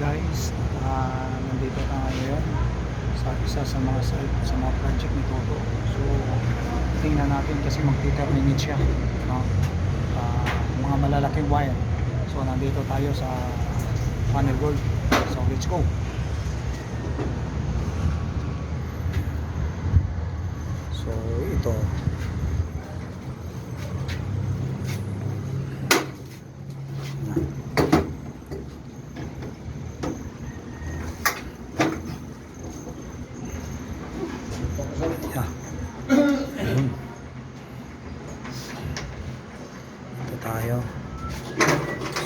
guys, Ah, nandito tayo ngayon sa isa sa mga site, sa mga project ni Toto. So, tingnan natin kasi mag-terminate siya. No? Ah, mga malalaking wire. So, nandito tayo sa panel world. So, let's go. So, ito.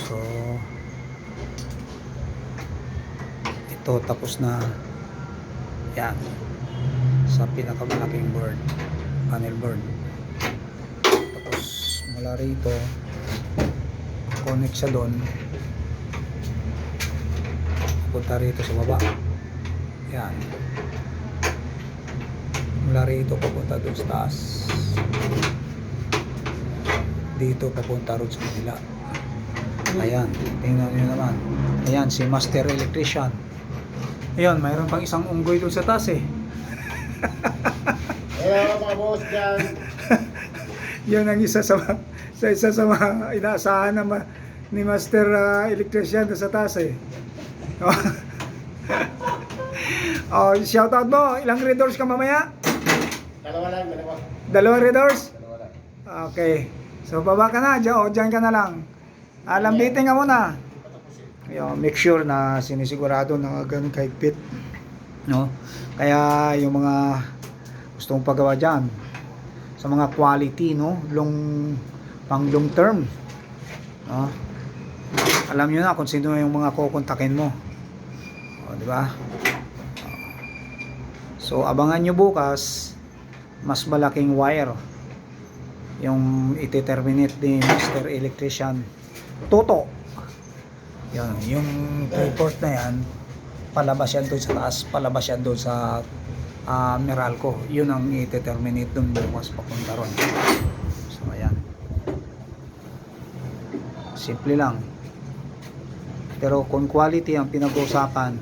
So, ito tapos na. Yan. Sa pinakamalaking board. Panel board. Tapos, mula rito, connect sa doon. Punta rito sa baba. Yan mula rito papunta doon sa taas dito papunta roon sa kanila ayan tingnan nyo naman ayan si master electrician ayan mayroon pang isang unggoy doon sa taas eh Hello mga boss dyan. yun ang isa sa sa isa sa mga inaasahan na ma- ni master ah, electrician sa taas eh oh, shout out mo ilang readers ka mamaya Dalawa lang, dalawa. dalawang readers Dalawa lang. Okay. So baba ka na, o dyan ka na lang. Alambitin ka muna. Yo, make sure na sinisigurado na ganun kahigpit. No? Kaya yung mga gustong pagawa dyan, sa mga quality, no? Long, pang long term. No? Alam nyo na kung sino yung mga kukontakin mo. O, di ba? So, abangan nyo bukas, mas malaking wire yung iti-terminate ni Mr. Electrician Toto yan, yung report na yan palabas yan doon sa taas palabas yan doon sa ah, Meralco. Yun ang iti-terminate doon bukas papunta ron. So ayan. Simple lang. Pero kung quality ang pinag-uusapan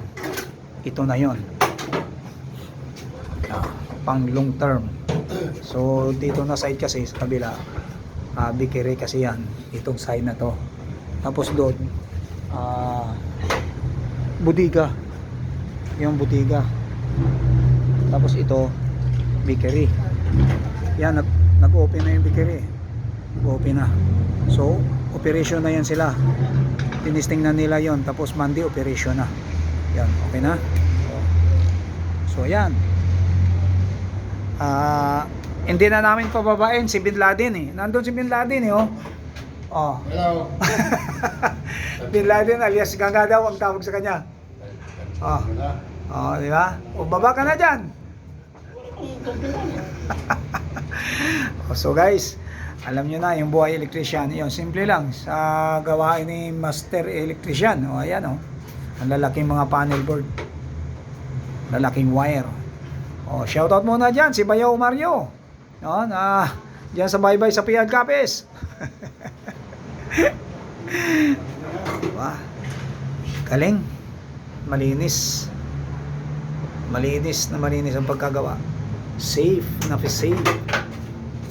ito na yon Ah, pang long term So dito na side kasi sa kabila uh, bikiri kasi yan itong side na to. Tapos doon ah budiga. Yung budiga. Tapos ito bikiri. Yan nag, nag-open na yung bikiri. Nag-open na. So operation na yan sila. Tinisting na nila yon tapos Monday operation na. Yan okay na? So yan. Ah, hindi na namin pababain si Bin Laden eh. Nandun si Bin Laden eh, oh. Oh. Hello. Bin Laden alias Ganga daw ang tawag sa kanya. Oh. Oh, di ba? O baba ka na diyan. oh, so guys, alam nyo na yung buhay electrician. Yun, simple lang sa gawain ni Master Electrician. O, ayan oh. Ang lalaking mga panel board. Lalaking wire. Oh, shoutout muna dyan si Bayaw Mario. Yun, ah, dyan sa bye-bye sa Piad Capes. diba? Galing. Malinis. Malinis na malinis ang pagkagawa. Safe na safe.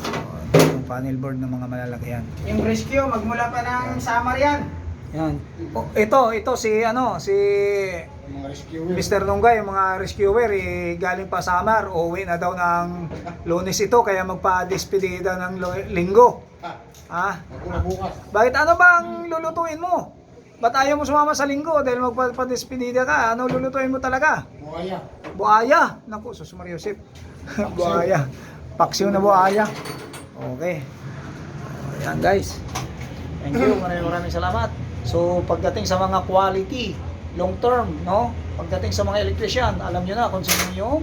Oh, yung panel board ng mga malalaki yan. Yung rescue, magmula pa ng summer yan. Yan. Oh, ito, ito si ano, si Mga rescuer. Mr. Nunggay, yung mga rescuer, eh, galing pa Samar, uuwi na daw ng lunes ito, kaya magpa-despedida ng linggo. Ha, bukas. Bakit ano bang lulutuin mo? Ba't ayaw mo sumama sa linggo dahil magpa-despedida ka? Ano lulutuin mo talaga? Buhaya. Buaya. Naku, sus Mario Sip. buaya. Paksiw na buaya. Okay. Ayan guys. Thank you. Maraming maraming salamat. So pagdating sa mga quality, long term, no? Pagdating sa mga electrician, alam nyo na kung sino yung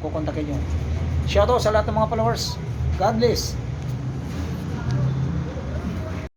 kukontakin nyo. Shoutout sa lahat ng mga followers. God bless.